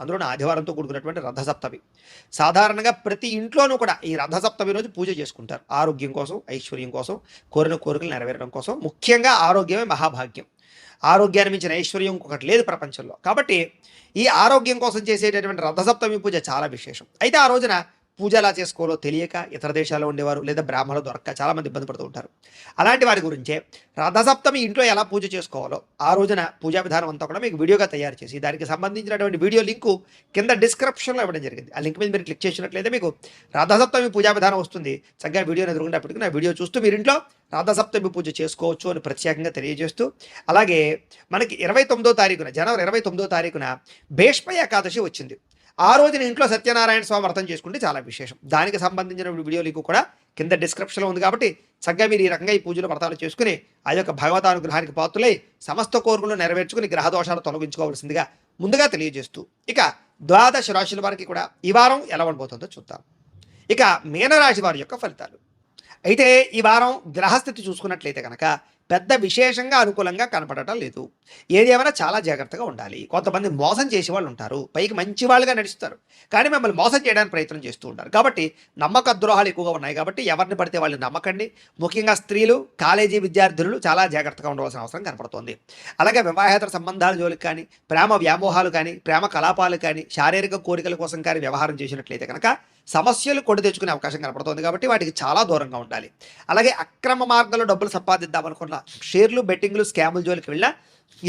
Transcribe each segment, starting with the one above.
అందులో ఆదివారంతో కూడుకున్నటువంటి రథసప్తమి. సాధారణంగా ప్రతి ఇంట్లోనూ కూడా ఈ రథసప్తమి రోజు పూజ చేసుకుంటారు. ఆరోగ్యం కోసం ఐశ్వర్యం కోసం కోరిన కోరికలు నెరవేరడం కోసం ముఖ్యంగా ఆరోగ్యమే మహాభాగ్యం. ఆరోగ్యాన్ని మించిన ఐశ్వర్యం ఒకటి లేదు ప్రపంచంలో. కాబట్టి ఈ ఆరోగ్యం కోసం చేసేటటువంటి రథసప్తమి పూజ చాలా విశేషం. అయితే ఆ రోజున పూజ ఎలా చేసుకోవాలో తెలియక ఇతర దేశాల్లో ఉండేవారు లేదా బ్రాహ్మణులు దొరక్క చాలామంది ఇబ్బంది పడుతూ ఉంటారు. అలాంటి వారి గురించే రథసప్తమి ఇంట్లో ఎలా పూజ చేసుకోవాలో ఆ రోజున పూజా విధానం అంతా కూడా మీకు వీడియోగా తయారు చేసి దానికి సంబంధించినటువంటి వీడియో లింకు కింద డిస్క్రిప్షన్లో ఇవ్వడం జరిగింది. ఆ లింక్ మీద మీరు క్లిక్ చేసినట్లయితే మీకు రథసప్తమి పూజా విధానం వస్తుంది. చక్కగా వీడియోని ఎదురుకున్నప్పటికీ నా వీడియో చూస్తూ మీరు ఇంట్లో రథసప్తమి పూజ చేసుకోవచ్చు అని ప్రత్యేకంగా తెలియజేస్తూ అలాగే మనకి ఇరవై తొమ్మిదో తారీఖున జనవరి ఇరవై తొమ్మిదో తారీఖున భీష్మ ఏకాదశి వచ్చింది. ఆ రోజున ఇంట్లో సత్యనారాయణ స్వామి వ్రతం చేసుకుంటే చాలా విశేషం. దానికి సంబంధించిన వీడియో లింక్ కూడా కింద డిస్క్రిప్షన్లో ఉంది కాబట్టి చక్కగా మీరు ఈ రకంగా ఈ పూజలు వ్రతాలు చేసుకుని ఆ యొక్క భగవతానుగ్రహానికి పాత్రులై సమస్త కోరికలు నెరవేర్చుకుని గ్రహదోషాలు తొలగించుకోవాల్సిందిగా ముందుగా తెలియజేస్తూ ఇక ద్వాదశ రాశుల వారికి కూడా ఈ వారం ఎలా ఉండబోతుందో చూద్దాం. ఇక మీనరాశి వారి యొక్క ఫలితాలు. అయితే ఈ వారం గ్రహస్థితి చూసుకున్నట్లయితే కనుక పెద్ద విశేషంగా అనుకూలంగా కనపడటం లేదు. ఏది ఏమైనా చాలా జాగ్రత్తగా ఉండాలి. కొంతమంది మోసం చేసే వాళ్ళు ఉంటారు. పైకి మంచి వాళ్ళుగా నడుస్తారు. కానీ మిమ్మల్ని మోసం చేయడానికి ప్రయత్నం చేస్తూ ఉంటారు. కాబట్టి నమ్మక ద్రోహాలు ఎక్కువగా ఉన్నాయి కాబట్టి ఎవరిని పడితే వాళ్ళని నమ్మకండి. ముఖ్యంగా స్త్రీలు కాలేజీ విద్యార్థులు చాలా జాగ్రత్తగా ఉండవలసిన అవసరం కనపడుతోంది. అలాగే వివాహేతర సంబంధాల జోలికి కానీ ప్రేమ వ్యామోహాలు కానీ ప్రేమ కలాపాలు కానీ శారీరక కోరికల కోసం కానీ వ్యవహారం చేసినట్లయితే కనుక సమస్యలు కొడి తెచ్చుకునే అవకాశం కనపడుతుంది కాబట్టి వాటికి చాలా దూరంగా ఉండాలి. అలాగే అక్రమ మార్గంలో డబ్బులు సంపాదిద్దామనుకున్న షేర్లు బెట్టింగ్లు స్కాములు జోలికి వెళ్ళినా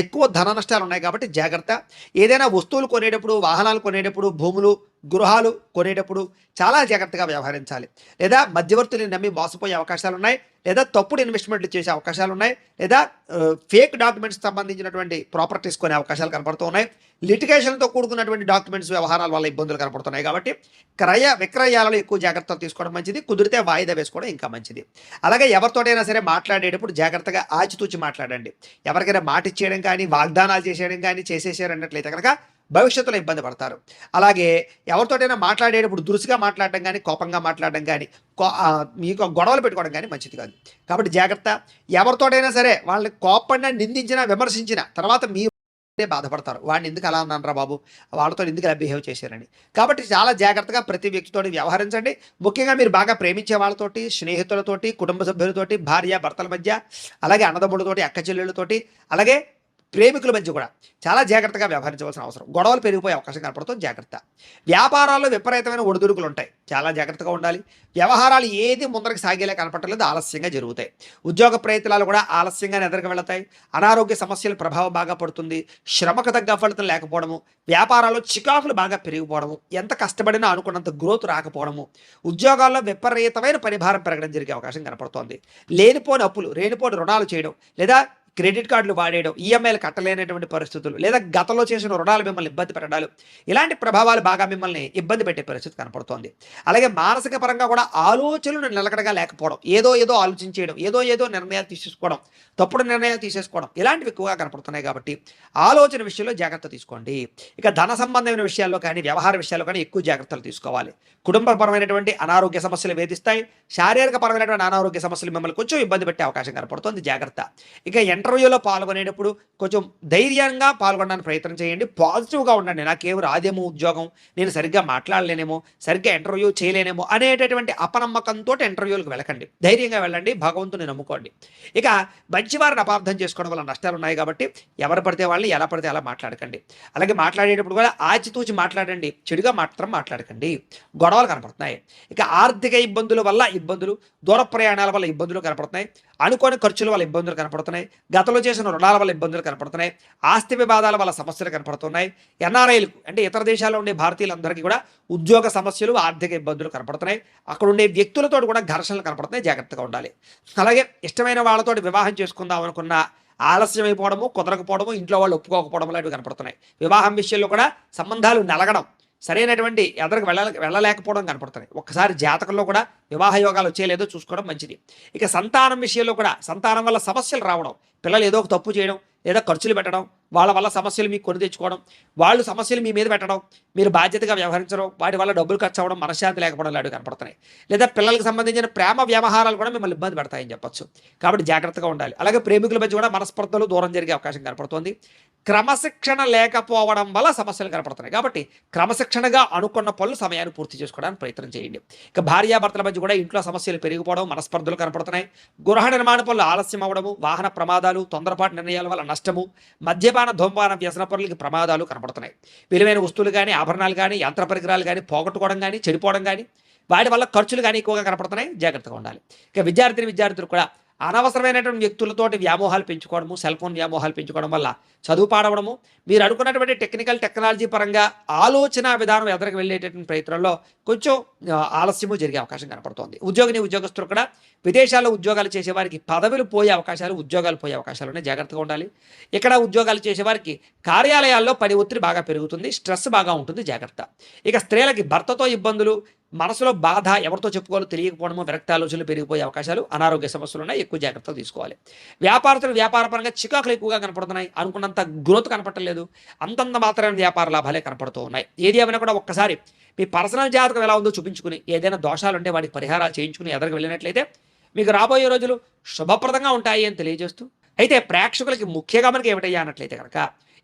ఎక్కువ ధన నష్టాలు ఉన్నాయి కాబట్టి జాగ్రత్త. ఏదైనా వస్తువులు కొనేటప్పుడు వాహనాలు కొనేటప్పుడు భూములు గృహాలు కొనేటప్పుడు చాలా జాగ్రత్తగా వ్యవహరించాలి. లేదా మధ్యవర్తుల్ని నమ్మి మోసపోయే అవకాశాలు ఉన్నాయి. లేదా తప్పుడు ఇన్వెస్ట్మెంట్లు చేసే అవకాశాలు ఉన్నాయి. లేదా ఫేక్ డాక్యుమెంట్స్ సంబంధించినటువంటి ప్రాపర్టీస్ కొనే అవకాశాలు కనపడుతూ ఉన్నాయి. లిటిగేషన్తో కూడుకున్నటువంటి డాక్యుమెంట్స్ వ్యవహారాల వల్ల ఇబ్బందులు కనపడుతున్నాయి కాబట్టి క్రయ విక్రయాలలో ఎక్కువ జాగ్రత్తలు తీసుకోవడం మంచిది. కుదిరితే వాయిదా వేసుకోవడం ఇంకా మంచిది. అలాగే ఎవరితోటైనా సరే మాట్లాడేటప్పుడు జాగ్రత్తగా ఆచితూచి మాట్లాడండి. ఎవరికైనా మాట చేయడం కానీ వాగ్దానాలు చేసేయడం కానీ చేసేసారన్నట్లయితే కనుక భవిష్యత్తులో ఇబ్బంది పడతారు. అలాగే ఎవరితోటైనా మాట్లాడేటప్పుడు దురుసుగా మాట్లాడడం కానీ కోపంగా మాట్లాడడం కానీ కో- మీకు గొడవలు పెట్టుకోవడం కానీ మంచిది కాదు. కాబట్టి జాగ్రత్త. ఎవరితోటైనా సరే వాళ్ళని కోపడినా నిందించినా విమర్శించిన తర్వాత మీ బాధపడతారు. వాడిని ఎందుకు అలా అన్నారా బాబు? వాళ్ళతో ఎందుకు ఇలా బిహేవ్ చేశారని? కాబట్టి చాలా జాగ్రత్తగా ప్రతి వ్యక్తితో వ్యవహరించండి. ముఖ్యంగా మీరు బాగా ప్రేమించే వాళ్ళతోటి స్నేహితులతోటి కుటుంబ సభ్యులతోటి భార్య భర్తల మధ్య అలాగే అన్నదమ్ములతోటి అక్క చెల్లెళ్ళతోటి అలాగే ప్రేమికుల మధ్య కూడా చాలా జాగ్రత్తగా వ్యవహరించవలసిన అవసరం. గొడవలు పెరిగిపోయే అవకాశం కనపడుతుంది. జాగ్రత్త. వ్యాపారాల్లో విపరీతమైన ఒడిదుడుకులు ఉంటాయి. చాలా జాగ్రత్తగా ఉండాలి. వ్యవహారాలు ఏది ముందరకు సాగేలా కనపడలేదు ఆలస్యంగా జరుగుతాయి. ఉద్యోగ ప్రయత్నాలు కూడా ఆలస్యంగా ఎదురుకు వెళతాయి. అనారోగ్య సమస్యల ప్రభావం బాగా పడుతుంది. శ్రమకు తగ్గ ఫలితం లేకపోవడము. వ్యాపారాల్లో చికాకులు బాగా పెరిగిపోవడము. ఎంత కష్టపడినా అనుకున్నంత గ్రోత్ రాకపోవడము. ఉద్యోగాల్లో విపరీతమైన పరిభారం పెరగడం జరిగే అవకాశం కనపడుతోంది. లేనిపోని అప్పులు లేనిపోని రుణాలు చేయడం లేదా క్రెడిట్ కార్డులు వాడేయడం ఈఎంఐలు కట్టలేనటువంటి పరిస్థితులు లేదా గతంలో చేసిన రుణాలు మిమ్మల్ని ఇబ్బంది పెట్టడాలు ఇలాంటి ప్రభావాలు బాగా మిమ్మల్ని ఇబ్బంది పెట్టే పరిస్థితి కనపడుతోంది. అలాగే మానసిక పరంగా కూడా ఆలోచనలు నిలకడగా లేకపోవడం ఏదో ఏదో ఆలోచించేయడం ఏదో ఏదో నిర్ణయాలు తీసేసుకోవడం తప్పుడు నిర్ణయాలు తీసేసుకోవడం ఇలాంటివి ఎక్కువగా కనపడుతున్నాయి కాబట్టి ఆలోచన విషయంలో జాగ్రత్త తీసుకోండి. ఇక ధన సంబంధమైన విషయాల్లో కానీ వ్యవహార విషయాల్లో కానీ ఎక్కువ జాగ్రత్తలు తీసుకోవాలి. కుటుంబపరమైనటువంటి అనారోగ్య సమస్యలు వేధిస్తాయి శారీరక పరమైనటువంటి అనారోగ్య సమస్యలు మిమ్మల్ని కొంచెం ఇబ్బంది పెట్టే అవకాశం కనపడుతుంది. జాగ్రత్త. ఇక ఇంటర్వ్యూలో పాల్గొనేటప్పుడు కొంచెం ధైర్యంగా పాల్గొనడానికి ప్రయత్నం చేయండి. పాజిటివ్గా ఉండండి. నాకేం రాదేమో ఉద్యోగం. నేను సరిగ్గా మాట్లాడలేనేమో సరిగ్గా ఇంటర్వ్యూ చేయలేనేమో అనేటటువంటి అపనమ్మకంతో ఇంటర్వ్యూలకు వెళ్ళకండి. ధైర్యంగా వెళ్ళండి. భగవంతుని నమ్ముకోండి. ఇక మంచివారిని అపార్థం చేసుకోవడం వల్ల నష్టాలు ఉన్నాయి కాబట్టి ఎవరు పడితే వాళ్ళని ఎలా పడితే అలా మాట్లాడకండి. అలాగే మాట్లాడేటప్పుడు కూడా ఆచితూచి మాట్లాడండి. చెడుగా మాత్రం మాట్లాడకండి. గొడవలు కనపడుతున్నాయి. ఇక ఆర్థిక ఇబ్బందుల వల్ల ఇబ్బందులు దూర ప్రయాణాల వల్ల ఇబ్బందులు కనపడుతున్నాయి. అనుకోని ఖర్చుల వల్ల ఇబ్బందులు కనపడుతున్నాయి. గతంలో చేసిన రుణాల వల్ల ఇబ్బందులు కనపడుతున్నాయి. ఆస్తి వివాదాల వల్ల సమస్యలు కనపడుతున్నాయి. ఎన్ఆర్ఐలకు అంటే ఇతర దేశాల్లో ఉండే భారతీయులందరికీ కూడా ఉద్యోగ సమస్యలు ఆర్థిక ఇబ్బందులు కనపడుతున్నాయి. అక్కడ ఉండే వ్యక్తులతో కూడా ఘర్షణలు కనపడుతున్నాయి. జాగ్రత్తగా ఉండాలి. అలాగే ఇష్టమైన వాళ్ళతో వివాహం చేసుకుందాం అనుకున్న ఆలస్యమైపోవడము కుదరకపోవడము ఇంట్లో వాళ్ళు ఒప్పుకోకపోవడం లాంటివి కనపడుతున్నాయి. వివాహం విషయంలో కూడా సంబంధాలు నలగడం సరైనటువంటి ఎదరికి వెళ్ళ వెళ్ళలేకపోవడం కనపడుతుంది ఒక్కసారి జాతకంలో కూడా వివాహ యోగాలు వచ్చేలేదో చూసుకోవడం మంచిది. ఇక సంతానం విషయంలో కూడా సంతానం వల్ల సమస్యలు రావడం పిల్లలు ఏదో ఒక తప్పు చేయడం లేదా ఖర్చులు పెట్టడం వాళ్ళ వల్ల సమస్యలు మీకు కొని తెచ్చుకోవడం వాళ్ళు సమస్యలు మీ మీద పెట్టడం మీరు బాధ్యతగా వ్యవహరించడం వాటి వల్ల డబ్బులు ఖర్చు అవ్వడం మనశ్శాంతి లేకపోవడం లాంటివి కనపడుతున్నాయి. లేదా పిల్లలకు సంబంధించిన ప్రేమ వ్యవహారాలు కూడా మిమ్మల్ని ఇబ్బంది పెడతాయని చెప్పొచ్చు. కాబట్టి జాగ్రత్తగా ఉండాలి. అలాగే ప్రేమికుల మధ్య కూడా మనస్పర్ధలు దూరం జరిగే అవకాశం కనపడుతుంది. క్రమశిక్షణ లేకపోవడం వల్ల సమస్యలు కనపడుతున్నాయి. కాబట్టి క్రమశిక్షణగా అనుకున్న పనులు సమయాన్ని పూర్తి చేసుకోవడానికి ప్రయత్నం చేయండి. ఇక భార్యాభర్తల మధ్య కూడా ఇంట్లో సమస్యలు పెరిగిపోవడం మనస్పర్ధలు కనపడుతున్నాయి. గృహ నిర్మాణ పనులు ఆలస్యం అవ్వడము వాహన ప్రమాదాలు తొందరపాటు నిర్ణయాల వల్ల నష్టము మద్యపాన ధూమపాన వ్యసన పనులకి ప్రమాదాలు కనపడుతున్నాయి. విలువైన వస్తువులు కానీ ఆభరణాలు కానీ యంత్ర పరికరాలు కానీ పోగొట్టుకోవడం కానీ చెడిపోవడం కానీ వాటి వల్ల ఖర్చులు కానీ ఎక్కువగా కనపడుతున్నాయి. జాగ్రత్తగా ఉండాలి. ఇక విద్యార్థిని విద్యార్థులు కూడా అనవసరమైనటువంటి వ్యక్తులతోటి వ్యామోహాలు పెంచుకోవడము సెల్ ఫోన్ వ్యామోహాలు పెంచుకోవడం వల్ల చదువు పాడవడము మీరు అనుకున్నటువంటి టెక్నికల్ టెక్నాలజీ పరంగా ఆలోచన విధానం ఎదరికి వెళ్ళేటటువంటి ప్రయత్నంలో కొంచెం ఆలస్యము జరిగే అవకాశం కనపడుతోంది. ఉద్యోగిని ఉద్యోగస్తులు కూడా విదేశాల్లో ఉద్యోగాలు చేసేవారికి పదవులు పోయే అవకాశాలు ఉద్యోగాలు పోయే అవకాశాలు ఉన్నాయి. జాగ్రత్తగా ఉండాలి. ఇక్కడ ఉద్యోగాలు చేసేవారికి కార్యాలయాల్లో పని ఒత్తిడి బాగా పెరుగుతుంది స్ట్రెస్ బాగా ఉంటుంది. జాగ్రత్త. ఇక స్త్రీలకి భర్తతో ఇబ్బందులు మనసులో బాధ ఎవరితో చెప్పుకోవాలో తెలియకపోవడము విరక్త ఆలోచనలు పెరిగిపోయే అవకాశాలు అనారోగ్య సమస్యలు ఉన్నాయి ఎక్కువ జాగ్రత్తలు తీసుకోవాలి. వ్యాపారస్తులు వ్యాపారపరంగా చికాకులు ఎక్కువగా కనపడుతున్నాయి అనుకున్నంత గ్రోత్ కనపడలేదు అంతంత మాత్రమే వ్యాపార లాభాలే కనపడుతూ ఉన్నాయి. ఏది ఏమైనా కూడా ఒక్కసారి మీ పర్సనల్ జాతకం ఎలా ఉందో చూపించుకుని ఏదైనా దోషాలు ఉంటే వాటికి పరిహారాలు చేయించుకుని ఎదరికి వెళ్ళినట్లయితే మీకు రాబోయే రోజులు శుభప్రదంగా ఉంటాయి అని తెలియజేస్తూ అయితే ప్రేక్షకులకి ముఖ్యంగా మనకి ఏమిటయ్యా అన్నట్లయితే కనుక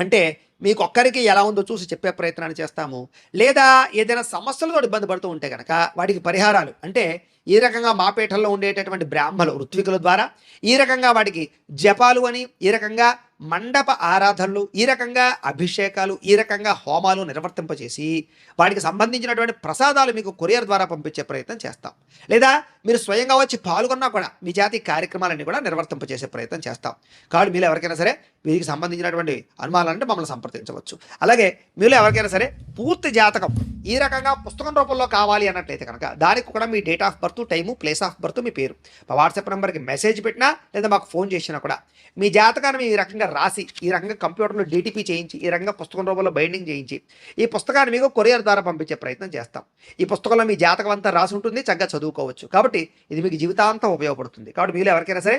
అంటే మీకు ఒక్కరికి ఎలా ఉందో చూసి చెప్పే ప్రయత్నాన్ని చేస్తాము. లేదా ఏదైనా సమస్యలతో ఇబ్బంది పడుతూ ఉంటే కనుక వాటికి పరిహారాలు. అంటే ఈ రకంగా మాపేటల్లో ఉండేటటువంటి బ్రాహ్మలు ఋత్వికుల ద్వారా ఈ రకంగా వాటికి జపాలు అని ఈ రకంగా మండప ఆరాధనలు ఈ రకంగా అభిషేకాలు ఈ రకంగా హోమాలు నిర్వర్తింపజేసి వాటికి సంబంధించినటువంటి ప్రసాదాలు మీకు కొరియర్ ద్వారా పంపించే ప్రయత్నం చేస్తాం. లేదా మీరు స్వయంగా వచ్చి పాల్గొన్నా కూడా మీ జాతి కార్యక్రమాలన్నీ కూడా నిర్వర్తింపజేసే ప్రయత్నం చేస్తాం. కాబట్టి మీరు ఎవరికైనా సరే వీరికి సంబంధించినటువంటి అనుమానాలంటే మమ్మల్ని సంప్రదించవచ్చు. అలాగే మీలో ఎవరికైనా సరే పూర్తి జాతకం ఈ రకంగా పుస్తకం రూపంలో కావాలి అన్నట్లయితే కనుక దానికి కూడా మీ date of birth birth time place of birth మీ పేరు. మా వాట్సాప్ నెంబర్కి మెసేజ్ పెట్టినా లేదా మాకు ఫోన్ చేసినా కూడా మీ జాతకాన్ని ఈ రకంగా రాసి ఈ రకంగా కంప్యూటర్లో డీటీపీ చేయించి ఈ రకంగా పుస్తకం రూపంలో బైండింగ్ చేయించి ఈ పుస్తకాన్ని మీకు కొరియర్ ద్వారా పంపించే ప్రయత్నం చేస్తాం. ఈ పుస్తకంలో మీ జాతకం అంతా రాసి ఉంటుంది చక్కగా చదువుకోవచ్చు. కాబట్టి ఇది మీకు జీవితాంతం ఉపయోగపడుతుంది. కాబట్టి మీరు ఎవరికైనా సరే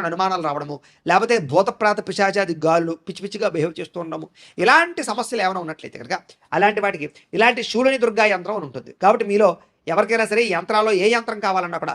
చేసేసారని అనుమానాలు రావడము లేకపోతే భూతప్రాత పిశాచాది గాలు పిచ్చి పిచ్చిగా బిహేవ్ చేస్తూ ఉండము ఇలాంటి సమస్యలు ఏమైనా ఉన్నట్లయితే కనుక అలాంటి వాటికి ఇలాంటి శూలని దుర్గా యంత్రం అని ఉంటుంది. కాబట్టి మీలో ఎవరికైనా సరే యంత్రాల్లో ఏ యంత్రం కావాలన్నా కూడా